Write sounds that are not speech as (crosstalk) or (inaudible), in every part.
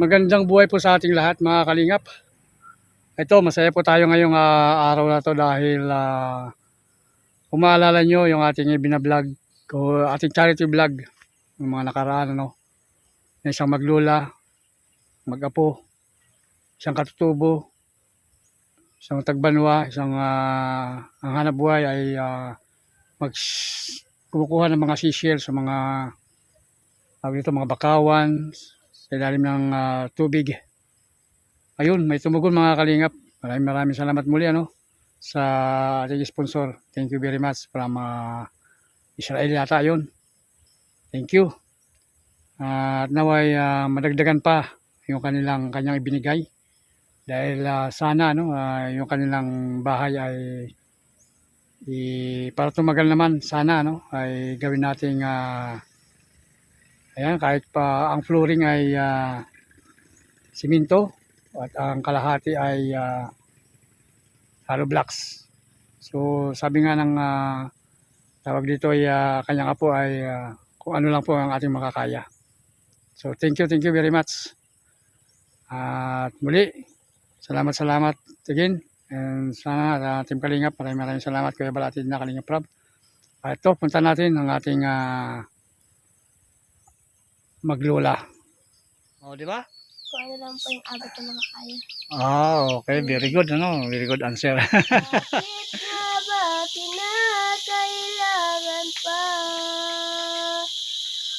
Magandang buhay po sa ating lahat mga kalingap. Ito, masaya po tayo ngayong ah, araw na to dahil uh, kung maalala nyo yung ating binablog o ating charity vlog yung mga nakaraan ano, na isang maglula, magapo, isang katutubo, isang tagbanwa, isang ah, ang hanap buhay ay ah, mag kumukuha ng mga seashells sa mga tawag dito, mga bakawan sa ilalim ng ah, tubig. Ayun, may tumugon mga kalingap. Maraming maraming salamat muli ano sa ating sponsor. Thank you very much from ah, Israel yata yun. Thank you. At naway ah, madagdagan pa yung kanilang kanyang ibinigay. Dahil ah, sana no, ah, yung kanilang bahay ay i, para tumagal naman sana no ay gawin nating ah, ayan kahit pa ang flooring ay ah, simento at ang kalahati ay ah, hollow blocks. So sabi nga ng ah, tawag dito ay ah, kanyang apo ay ah, kung ano lang po ang ating makakaya. So thank you, thank you very much. At muli, salamat salamat again. And sana sa Team Kalingap, maraming maraming salamat Kuya Balatid na Kalingap Rob. At ito, punta natin ang ating ah, maglula. O, di ba? Kung ano lang po yung abot ng mga kaya. Ah, okay. Very good, ano? Very good answer. (laughs) Bakit nga ba kinakailangan pa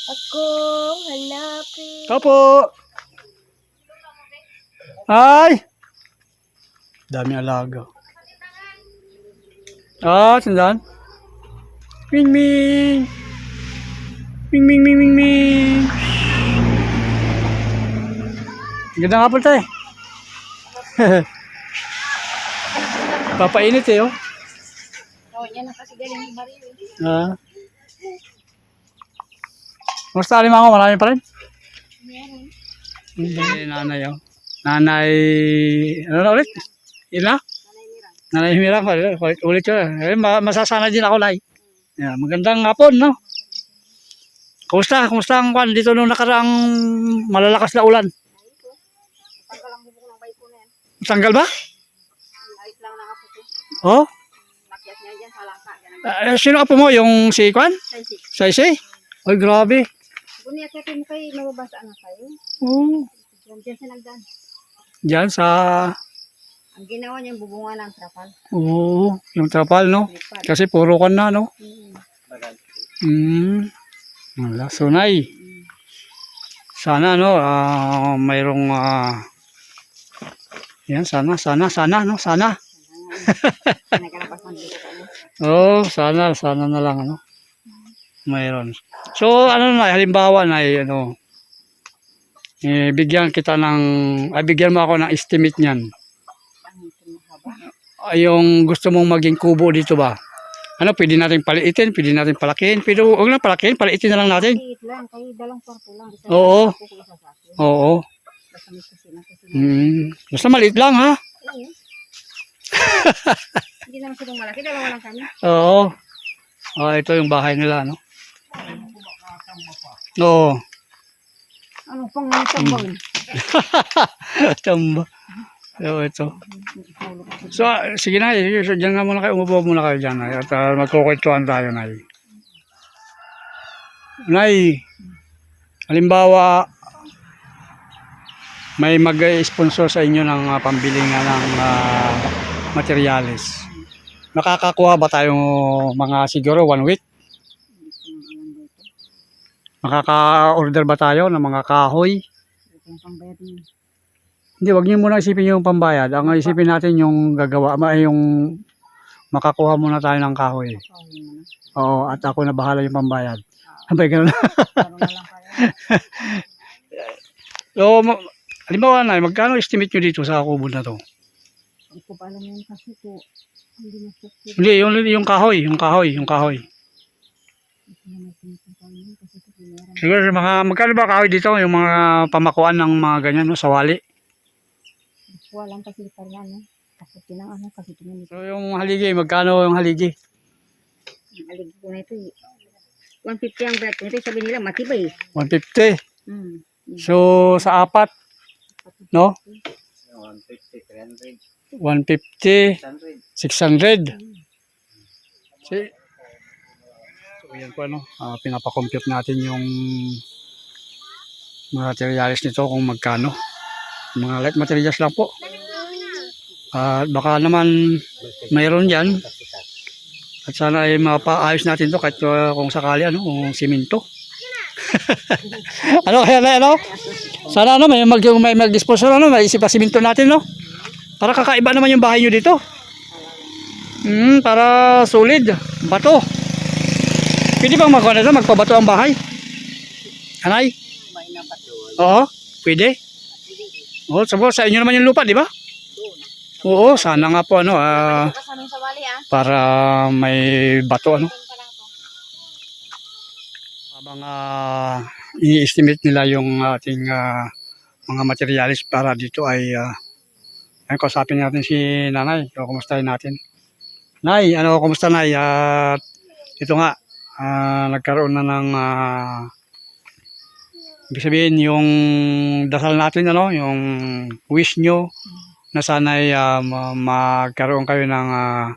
akong hanapin? Opo! Ay! Dami alaga. Ah, sandaan. Ming Ming! Ming Ming Ming Ming Ming! Ganda nga po tayo. (laughs) Papainit eh, oh. Oh, yan na kasi galing yung baril. Ah. Kumusta alimang ko? Marami pa rin? Meron. Hindi, nanay oh. Nanay, ano na ulit? Yun na? Nanay Himirang, ulit, ulit yun. Eh, ma- masasana din ako, Nay. Yeah, magandang hapon, no? Kumusta? Kumusta ang kwan dito nung nakaraang malalakas na ulan? Tanggal ang bubong ng bike ko na yan. Tanggal ba? Ayos lang na ako po. Oh? Makyat niya dyan sa. Yan ang Eh, sino apo mo? Yung si Kwan? size. Saisi? Ay, grabe. Buniyat natin mo kayo, mababasa na kayo. Oh. Diyan, siya nagdan. Diyan sa... Ang ginawa niya bubunga ng trapal. Oo, yung trapal, no? Kasi puro kan na, no? Hmm. Hmm. Wala. So, Nay. Sana, no, ah, mayroong, ah, yan, sana, sana, sana, no, sana. (laughs) Oh, sana, sana na lang, ano. Mayroon. So, ano na, halimbawa na, ano, eh, bigyan kita ng, ay, bigyan mo ako ng estimate niyan. Ay, yung gusto mong maging kubo dito ba? Ano, pwede natin paliitin, pwede natin palakihin, pero huwag lang palakihin, paliitin na lang natin. Liit lang, kayo dalang kwarto lang. Oo. Oo. May kusina, kusina. Hmm. Basta maliit lang, ha? Oo. (laughs) Hindi naman silang malaki, dalawa lang kami. Oo. Ah, ito yung bahay nila, no? Oo. Ano pang tambang? Tamba. So, ito. So, ah, sige na, so, dyan nga muna kayo, umupo muna kayo dyan, Nay. At uh, magkukwentuhan tayo, Nay. Nay, halimbawa, may mag-sponsor sa inyo ng uh, pambili nga ng ah, materyales. Nakakakuha ba tayo mga siguro one week? Makaka-order ba tayo ng mga kahoy? Hindi, wag niyo muna isipin yung pambayad. Ang isipin natin yung gagawa, yung makakuha muna tayo ng kahoy. Oo, at ako na bahala yung pambayad. Sabay ganun. (laughs) So, halimbawa na, magkano estimate nyo dito sa kubo na to? Hindi ko pa alam yun kasi po. Hindi na. Hindi, yung, yung kahoy, yung kahoy, yung kahoy. Hindi ito. Siguro mga, magkano ba kahoy dito? Yung mga pamakuan ng mga ganyan, no, sa wali. Walang kasi pa yan. Eh. Kasi pinang ano, kasi pinang So, yung haligi, magkano yung haligi? Alig ko na ito. eh. 150 ang bread ko nito. Sabi nila, matibay. 150. Hmm. So, sa apat, No? 150, 150, 300, 600. Si So, yan po ano, ah, pinapakompute natin yung materials nito kung magkano. Mga light materials lang po. At baka naman mayroon yan. At sana ay mapaayos natin to kahit uh, kung sakali ano, kung simento. (laughs) ano kaya na ano? Sana ano, may mag may mag-dispose ano, may isip pa simento natin no. Para kakaiba naman yung bahay nyo dito. Hmm, para solid. Bato. Pwede bang magkano na magpabato ang bahay? Anay? Oo, pwede. Oo, sa, sa inyo naman yung lupa, di ba? Oo, sana nga po ano, ah, ah. para may bato ano. Doon pa lang to. Habang ah, i-estimate nila yung ating ah, mga materialis para dito ay uh, ay kausapin natin si nanay. O, kumustahin natin. Nay, ano, kumusta nay? At ito nga, ah, nagkaroon na ng ah, ibig sabihin yung dasal natin ano, yung wish nyo na sana'y ah, ma- magkaroon kayo ng ah,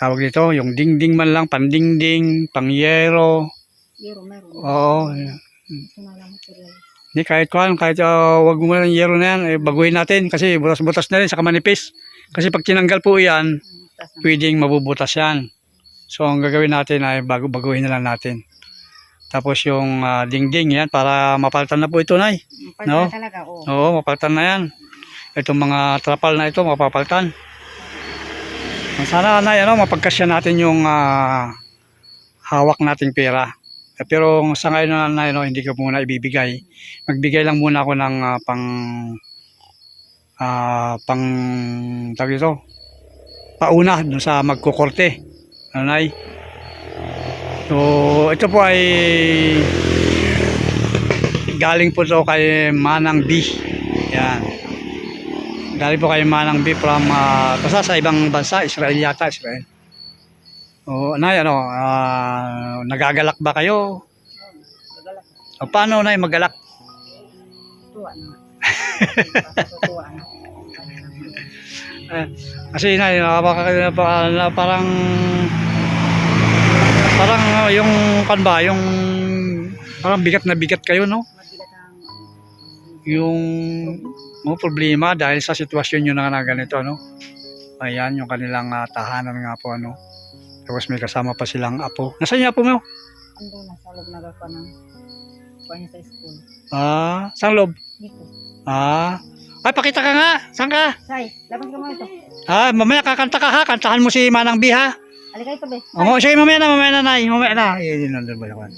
tawag dito, yung dingding man lang, pandingding, pangyero, Zero meron. Oo. Sinalang material. Hindi, kahit kuhan, kahit uh, wag mo ng yero na yan, eh, baguhin natin kasi butas-butas na rin, saka manipis. Kasi pag tinanggal po yan, pwedeng mabubutas yan. So, ang gagawin natin ay bago baguhin na lang natin. Tapos yung ah, dingding yan, para mapalitan na po ito, Nay. Pag No? talaga, oo. Oo, mapalitan na yan. Itong mga trapal na ito, mapapalitan. Sana, Nay, ano, mapagkasya natin yung ah, hawak nating pera. Eh, Pero sa ngayon na, Nay, no, hindi ko muna ibibigay. Magbigay lang muna ako ng ah, pang ah, pang tawag ito pauna dun sa magkukorte. Ano, Nay? So, ito po ay galing po to kay Manang B. Yan. Galing po kay Manang B from uh, sa ibang bansa, Israel yata, Israel. O, Nay, ano, ah, nagagalak ba kayo? Nagalak. O, paano, Nay, magalak? Tuwa na. (laughs) Na. Kasi Nay, parang parang uh, yung kan ba, yung parang bigat na bigat kayo, no? Ang Yung mo problema dahil sa sitwasyon nyo na, na ganito, no? Ayan, yung kanilang ah, tahanan nga po, ano? Tapos may kasama pa silang apo. Nasaan yung apo mo? ando na sa loob na ka ng kuha niya sa school. Ah, saan loob? Dito. Ah. Ay, pakita ka nga. Saan ka? Say, labas ka mo ito. Ah, mamaya kakanta ka ha. Kantahan mo si Manang B ha. Alikay ito, be. Oo, sige, mamaya na, mamaya na, nay. Mamaya na. Eh, yun, nandun ba yun?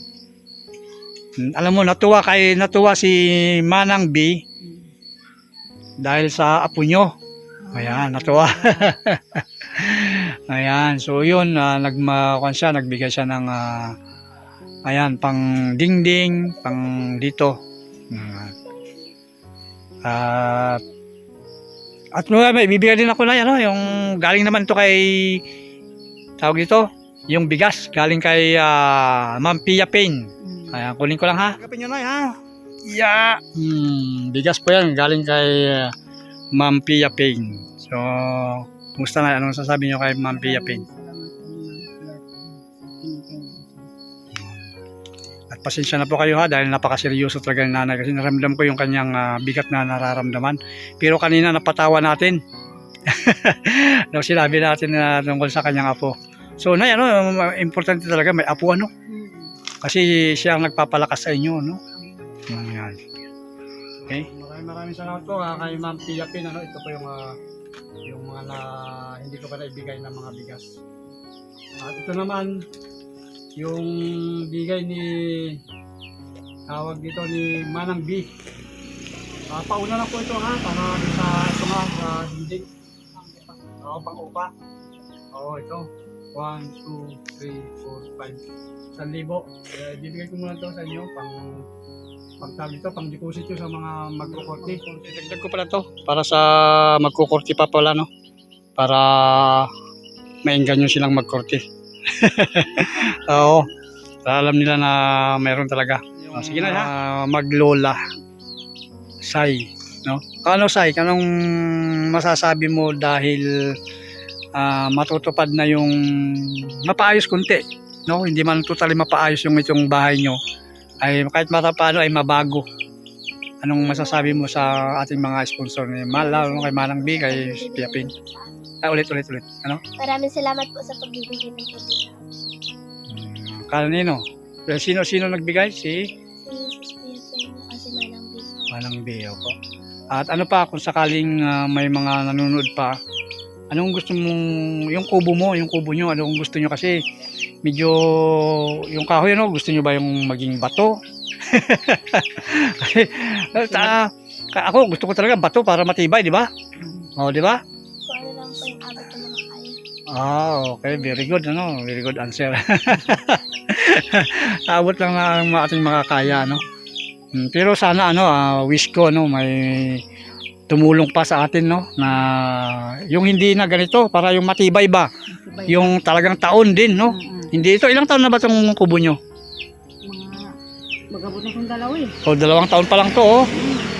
Hmm, Alam mo, natuwa kay natuwa si Manang B dahil sa apo nyo. Ayan, natuwa. (laughs) ayan, so yun, uh, nagmakuan siya, nagbigay siya ng, ah, ayan, pang dingding, pang dito. Ayan. At, at mga may bibigyan din ako na ano, yung galing naman to kay, tawag dito, yung bigas, galing kay ah, Ma'am Pia Payne. Hmm. Ayan, kunin ko lang ha. Kapin nyo na ha. Yeah. Hmm, bigas po yan. Galing kay uh, Ma'am Pia Payne. So, kumusta na? Anong sasabi nyo kay Ma'am Pia Payne? At pasensya na po kayo ha dahil napakaseryoso talaga ni nanay kasi naramdam ko yung kanyang ah, bigat na nararamdaman. Pero kanina napatawa natin. (laughs) Nung sinabi natin na tungkol sa kanyang apo. So, na ano, importante talaga may apo ano. Kasi siya ang nagpapalakas sa inyo, no? Yan. Okay? Maraming maraming salamat po ah, kay Ma'am Pia Pin. Ano, ito po yung, ah, yung mga na, hindi ko pa naibigay ng mga bigas. At ito naman, yung bigay ni tawag dito ni Manang B. Ah, pauna lang po ito ha, para sa nga, sa dinding. Oo, pang-upa. Oo, ito. 1, 2, 3, 4, 5. 1,000. Eh, bibigay ko muna ito sa inyo pang pang tawag dito, pang deposit nyo sa mga magkukorti. Dagdag ko pala to para sa magkukorti pa pala no. Para mainggan nyo silang magkorti. (laughs) Oo. Alam nila na meron talaga. Oh, sige na ha. maglola. Say. no? Ano Sai, anong masasabi mo dahil ah, matutupad na yung mapaayos kunti, no? Hindi man totally mapaayos yung itong bahay nyo. Ay kahit mata paano ay mabago. Anong masasabi mo sa ating mga sponsor ni Mala, no? kay Manang B, kay Piapin? Ah, ulit, ulit, ulit. Ano? Maraming salamat po sa pagbibigay ng tulong. Hmm, kanino? Sino-sino nagbigay? Si Si Suspiro po kasi manang bis. Manang B, po. At ano pa, kung sakaling ah, may mga nanonood pa, anong gusto mong, yung kubo mo, yung kubo nyo, anong gusto nyo kasi medyo, yung kahoy, ano, gusto nyo ba yung maging bato? (laughs) Kasi, ka- ako, gusto ko talaga bato para matibay, di ba? O, di ba? Ano. Ah, okay. Very good, ano? Very good answer. (laughs) Abot lang na ang ating makakaya, no? Hmm, Pero sana, ano, ah, wish ko, no, may tumulong pa sa atin, no, na yung hindi na ganito, para yung matibay ba, yung talagang taon din, no? Mm-mm. Hindi ito, ilang taon na ba itong kubo nyo? Mga magabot na kong dalaw eh. O, dalawang taon pa lang to, oh.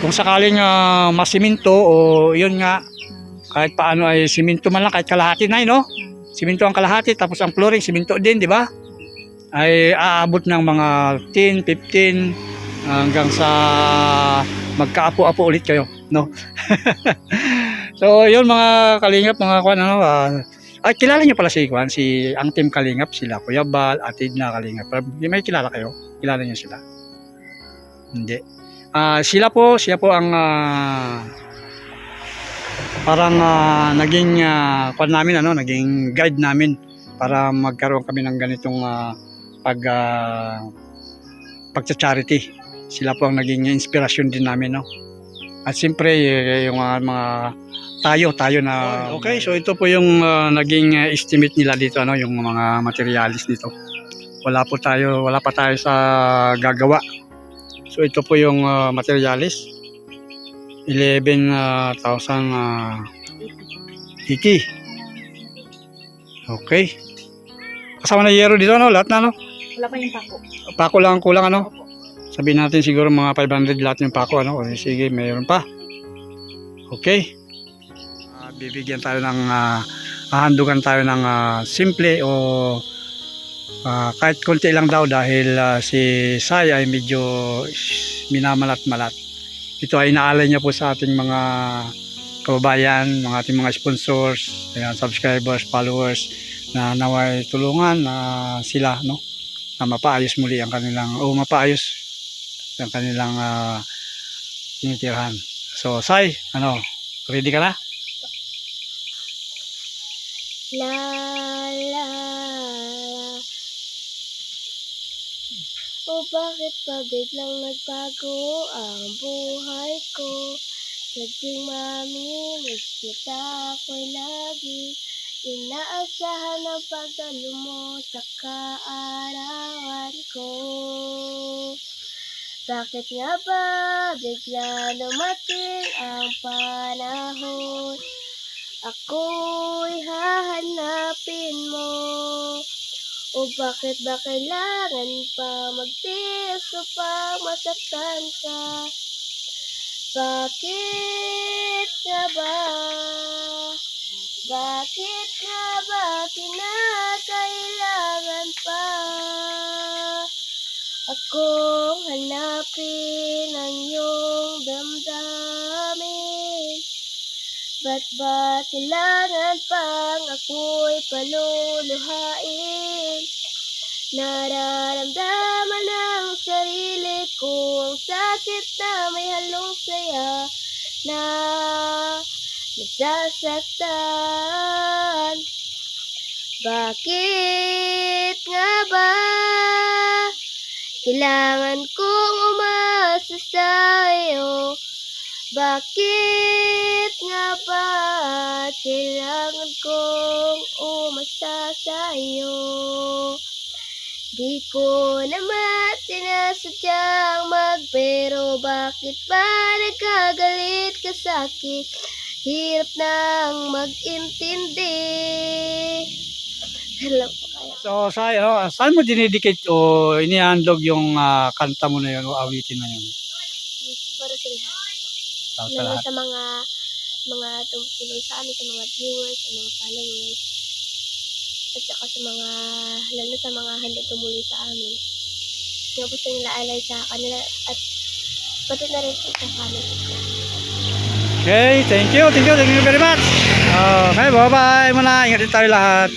Kung sakaling uh, masiminto, o yun nga, kahit paano ay siminto man lang, kahit kalahati na, eh, no? Siminto ang kalahati, tapos ang flooring, siminto din, di ba? Ay aabot ng mga 10, 15, hanggang sa magkaapo-apo ulit kayo, no? (laughs) so, yun mga kalingap, mga kwan, ano, ah, ay, kilala niyo pala si Kwan, si ang team Kalingap, sila Kuya Bal, Atid na Kalingap. May kilala kayo? Kilala niyo sila? Hindi. Ah, sila po, siya po ang ah, parang ah, naging uh, namin ano, naging guide namin para magkaroon kami ng ganitong ah, pag uh, pagcha-charity. Sila po ang naging inspirasyon din namin, no. At siyempre eh, yung mga, mga tayo, tayo na Okay, so ito po yung ah, naging ah, estimate nila dito ano, yung mga materialis dito. Wala po tayo, wala pa tayo sa gagawa. So ito po yung ah, materialis. 11,000 uh, iki. Okay. Kasama na yero dito, no? Lahat na, no? Wala pa yung pako. Pako lang ang kulang, ano? Sabihin natin siguro mga 500 lahat yung pako, ano? Sige, mayroon pa. Okay. Ah, bibigyan tayo ng, uh, hahandugan tayo ng ah, simple o ah, kahit konti lang daw dahil ah, si Sai ay medyo minamalat-malat. Ito ay inaalay niya po sa ating mga kababayan, mga ating mga sponsors, ayan, subscribers, followers na naway tulungan na sila no na mapaayos muli ang kanilang o mapaayos ang kanilang uh, tinitirhan. So, Sai, ano, ready ka na? La la O bakit pa biglang nagbago ang buhay ko? Sadyang mami, miss kita ako'y lagi Inaasahan ang pagdalo mo sa kaarawan ko Bakit nga ba bigla dumating ang panahon Ako'y hahanapin mo O bakit ba kailangan pa magtiis upang masaktan ka? Bakit nga ba? Bakit nga ba kinakailangan pa? Akong hanapin ang iyong damdamin Ba't ba kailangan pang ako'y paluluhain? Nararamdaman ng sarili ko ang sakit na may halong saya na nasasaktan. Bakit nga ba kailangan kong umasa sa'yo? Bakit nga ba kailangan kong umasa sa'yo? Di ko naman sinasadyang magpero Bakit ba nagkagalit ka sa'kin? Hirap nang mag-intindi Hello So, Sai, ano, saan mo dinidikit o inihandog yung ah, kanta mo na yun o awitin na yun? Para sa lahat Shout sa Lalo lahat. sa mga mga tumutulong sa amin, sa mga viewers, sa mga followers. At saka sa mga, lalo sa mga handa tumulong sa amin. Nga po sa nila alay sa kanila at pati na rin po sa family ko. Okay, thank you, thank you, thank you very much. Okay, bye-bye muna. Ingat din tayo lahat.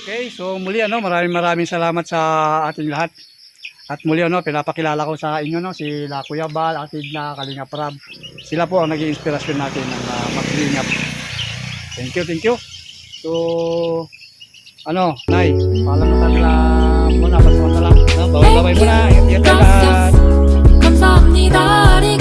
Okay, so muli ano, maraming maraming salamat sa ating lahat. At muli ano, pinapakilala ko sa inyo no, si La Kuya Bal, atid na Kalinga Prab. Sila po ang naging inspirasyon natin ng uh, maglingap. Thank you, thank you. So, ano, Nay, paalam na tayo na muna, basta na lang. No? Bawal-bawal muna, ingat-ingat tayo lahat. 감사합니다.